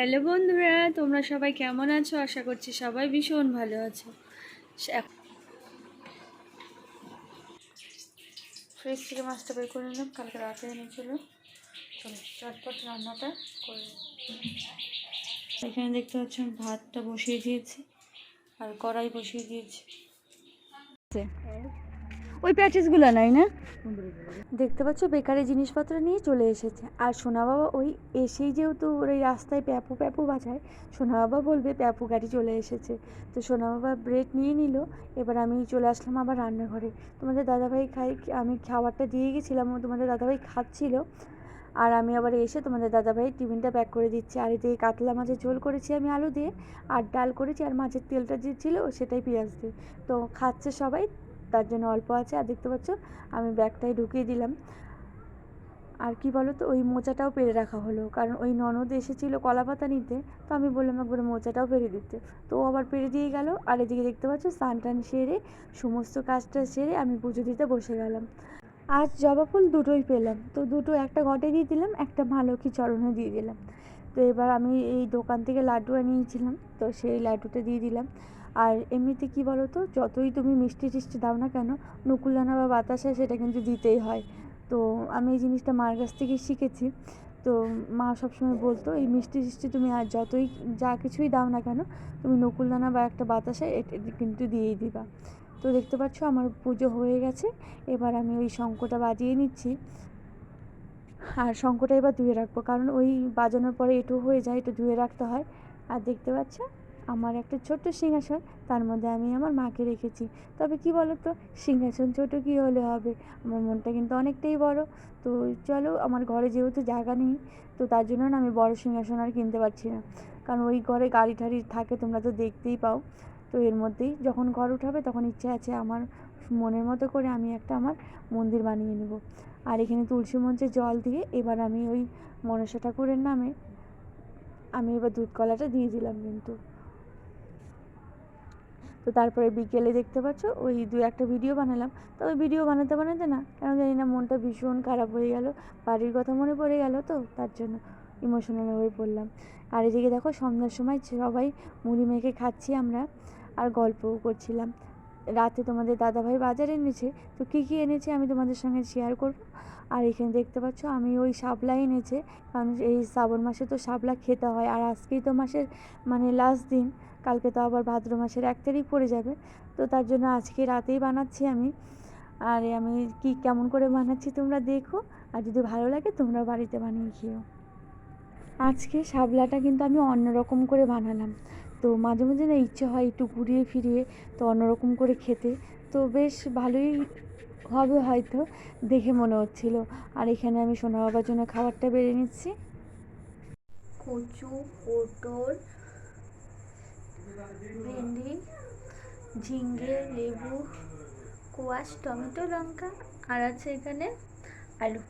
Hello বন্ধুরা তোমরা সবাই কেমন আছো? আশা করছি সবাই ভীষণ ভালো আছো। ফ্রিজ থেকে মাছটা বের করে নিলাম কালকে রাতে এনেছিল চলো। চটপট রান্নাটা করে। এখানে দেখতে পাচ্ছ আমি ভাতটা বসিয়ে দিয়েছি আর কড়াই বসিয়ে দিয়েছি। ওই প্যাটিসগুলো নাই না? দেখতে পাচ্ছ, বেকারি জিনিসপত্র নিয়ে চলে এসেছে। আর সোনা বাবা ওই এসেই যেহেতু ওর রাস্তায় প্যাপু প্যাপু বাজায়, সোনা বাবা বলবে প্যাপু গাড়ি চলে এসেছে। তো সোনা বাবা ব্রেড নিয়ে নিল, এবার আমি চলে আসলাম আবার রান্নাঘরে। তোমাদের দাদাভাই খাই, আমি খাবারটা দিয়ে গেছিলাম তোমাদের দাদাভাই খাচ্ছিল। আর আমি আবার এসে তোমাদের দাদাভাই টিফিনটা প্যাক করে দিচ্ছি। আর এদিকে কাতলা মাছের ঝোল করেছি আমি আলু দিয়ে, আর ডাল করেছি, আর মাছের তেলটা যে ছিল সেটাই পেঁয়াজ দিয়ে। তো খাচ্ছে সবাই তার জন্য অল্প আছে, আর দেখতে পাচ্ছ আমি ব্যাগটাই ঢুকিয়ে দিলাম। আর কি বলো তো ওই মোচাটাও পেরে রাখা হলো, কারণ ওই ননদ এসেছিল কলা পাতা নিতে, তো আমি বললাম একবার মোচাটাও পেরে দিতে। তো ও আবার পেরে দিয়ে গেল, আর এদিকে দেখতে পাচ্ছ স্নান টান সেরে, সমস্ত কাজটা সেরে আমি পুজো দিতে বসে গেলাম। আজ জবা ফুল দুটোই পেলাম, তো দুটো একটা ঘটে দিয়ে দিলাম, একটা মা লক্ষ্মী চরণে দিয়ে দিলাম। তো এবার আমি এই দোকান থেকে লাড্ডু আনিয়েছিলাম, তো সেই লাড্ডুটা দিয়ে দিলাম। আর এমনিতে কি বলো তো যতই তুমি মিষ্টি টিষ্টি দাও না কেন, নকুলদানা বা বাতাসা সেটা কিন্তু দিতেই হয়। তো আমি এই জিনিসটা মার কাছ থেকে শিখেছি। তো মা সবসময় বলতো, এই মিষ্টি টিষ্টি তুমি আর যতই যা কিছুই দাও না কেন, তুমি নকুলদানা বা একটা বাতাসা এটা কিন্তু দিয়েই দিবা। তো দেখতে পাচ্ছ আমার পুজো হয়ে গেছে। এবার আমি ওই শঙ্কটা বাজিয়ে নিচ্ছি। আর শঙ্কটা এবার ধুয়ে রাখব, কারণ ওই বাজানোর পরে একটু হয়ে যায় একটু ধুয়ে রাখতে হয়। আর দেখতে পাচ্ছ? আমার একটা ছোট্ট সিংহাসন, তার মধ্যে আমি আমার মাকে রেখেছি। তবে কি বলো তো সিংহাসন ছোট কী হলে হবে? আমার মনটা কিন্তু অনেকটাই বড়। তো চলো, আমার ঘরে যেহেতু জায়গা নেই, তো তার জন্য না আমি বড় সিংহাসন আর কিনতে পারছি না। কারণ ওই ঘরে গাড়ি ঠাড়ি থাকে, তোমরা তো দেখতেই পাও। তো এর মধ্যেই যখন ঘর উঠাবে, তখন ইচ্ছে আছে আমার মনের মতো করে আমি একটা আমার মন্দির বানিয়ে নেব। আর এখানে তুলসী মঞ্চে জল দিয়ে এবার আমি ওই মনসা ঠাকুরের নামে আমি এবার দুধ কলাটা দিয়ে দিলাম কিন্তু। তো তারপরে বিকেলে দেখতে পাচ্ছ ওই দু একটা ভিডিও বানালাম। তবে ভিডিও বানাতে বানাতে না, কেন জানি না মনটা ভীষণ খারাপ হয়ে গেল, বাড়ির কথা মনে পড়ে গেল তো, তার জন্য ইমোশনাল হয়ে পড়লাম। আর এদিকে দেখো সন্ধ্যার সময় সবাই মুড়ি মেখে খাচ্ছি আমরা, আর গল্পও করছিলাম। রাতে তোমাদের দাদাভাই বাজার এনেছে, তো কী কী এনেছে আমি তোমাদের সঙ্গে শেয়ার করব। আর এখানে দেখতে পাচ্ছ আমি ওই শাপলা এনেছে, কারণ এই শ্রাবণ মাসে তো শাপলা খেতে হয়, আর আজকেই তো মাসের মানে লাস্ট দিন কালকে তো আবার ভাদ্র মাসের এক তারিখ পড়ে যাবে। তো তার জন্য আজকে রাতেই বানাচ্ছি আমি। আর আমি কি কেমন করে বানাচ্ছি তোমরা দেখো। আর যদি ভালো লাগে তোমরা বাড়িতে বানিয়ে খেও আজকে শাপলাটা কিন্তু আমি অন্যরকম করে বানালাম। তো মাঝে মাঝে না ইচ্ছে হয় একটু ঘুরিয়ে ফিরিয়ে তো অন্যরকম করে খেতে। তো বেশ ভালোই হবে হয়তো, দেখে মনে হচ্ছিল। আর এখানে আমি সোনা বাবার জন্য খাবারটা বেড়ে নিচ্ছি। কচু, পটল ভেন্ডি ঝিঙ্গে লেবু কোয়াশ টমেটো লঙ্কা আর আছে এখানে আলু।